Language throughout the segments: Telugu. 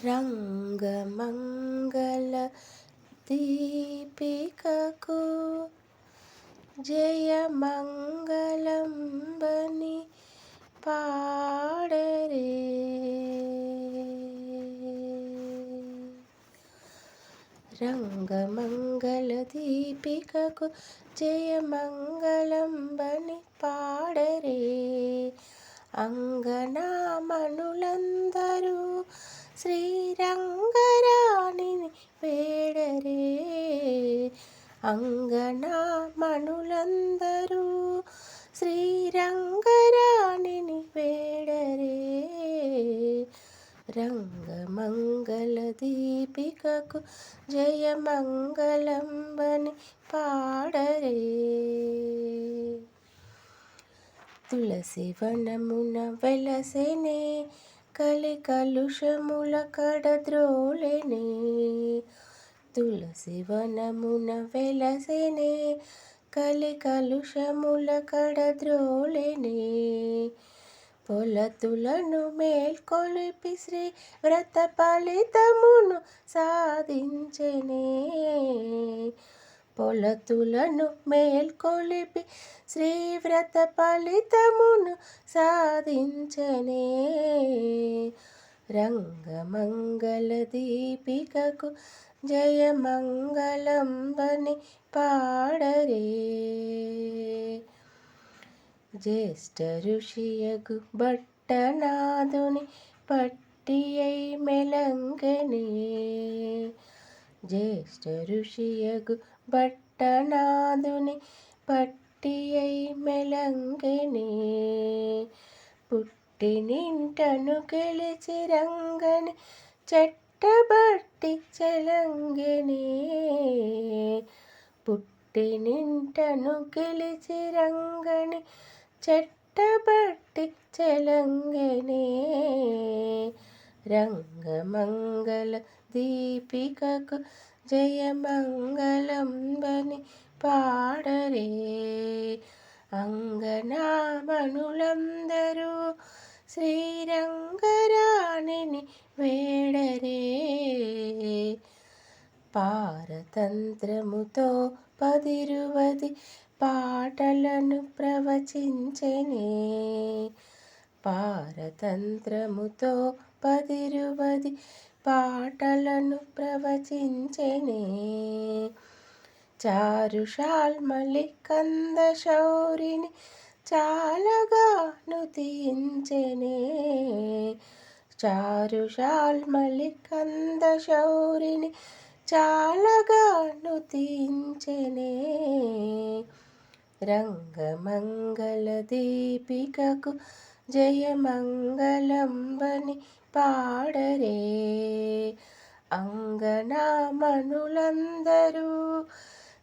రంగమంగళ దీపికకు జయమంగళంబని పాడరే రంగమంగళ దీపికకు జయమంగళంబని పాడరే అంగనామణులందరూ శ్రీరంగరాణిని వేడరే. అంగనామణులందరూ శ్రీరంగరాణిని వేడరే. రంగమంగళ దీపికకు జయమంగళంబని పాడరే. తులసి వనమున వెలసెనే కలి కలుషముల కడద్రోలెనే తులసి వనమున వెలసెనే కలి కలుషముల కడద్రోలెనే. పొలతులను మేల్కొలిపి శ్రీ వ్రత ఫలితమును సాధించనే. పొలతులను మేల్కొలిపి శ్రీవ్రత ఫలితమును సాధించనే. రంగమంగళ దీపికకు జయమంగళంబని పాడరే. జ్యేష్ఠ ఋషియగు భట్టనాదుని పట్టియై మెలంగనే. జ్యేష్ఠ ఋషియగు భట్టనాదుని పట్టియై మెలంగనే. పుట్టినింటను గెలిచి రంగని చెట్టబట్టి చెలంగనే. పుట్టినింటను గెలిచి రంగని చెట్టబట్టి చెలంగనే. రంగమంగళ దీపికకు జయమంగళం బని పాడరే అంగనామనులందరూ శ్రీరంగరాణిని వేడరే పారతంత్రముతో పదిరువది పాటలను ప్రవచించనే పారతంత్రముతో పదిరువది పాటలను ప్రవచించనే. చారుషాల్మలి కంద శౌరిని చాలగా నుతించనే. చారుషాల్మలి కంద శౌరిని చాలగా నుతించనే. రంగమంగళ దీపికకు జయమంగళంబని పాడరే. అంగనామనులందరూ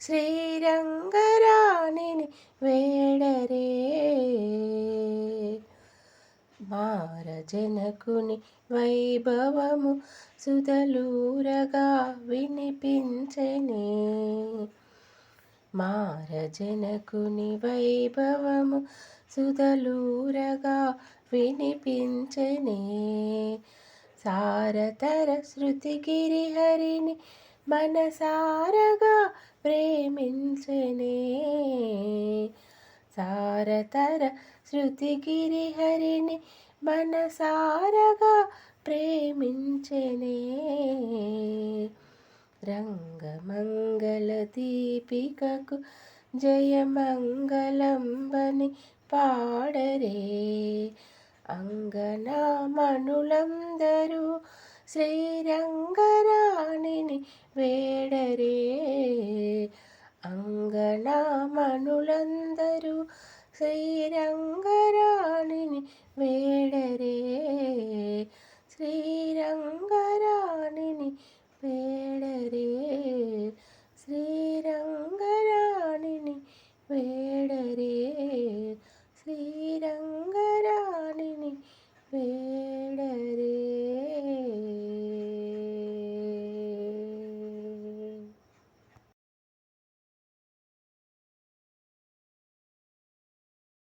శ్రీరంగరాణిని వేడరే. మారజనకుని వైభవము సుదలూరగా వినిపించనే. మారజనకుని వైభవము సుదలూరగా వినిపించనే. సారతర శృతిగిరిహరిని మనసారగా ప్రేమించనే. సారతర శృతిగిరి హరిని మనసారగా ప్రేమించనే. రంగమంగళ దీపికకు జయమంగళంబని పాడరే అంగనామణులందరూ శ్రీరంగరాణిని వేడరే అంగనామణులందరూ శ్రీరంగరాణిని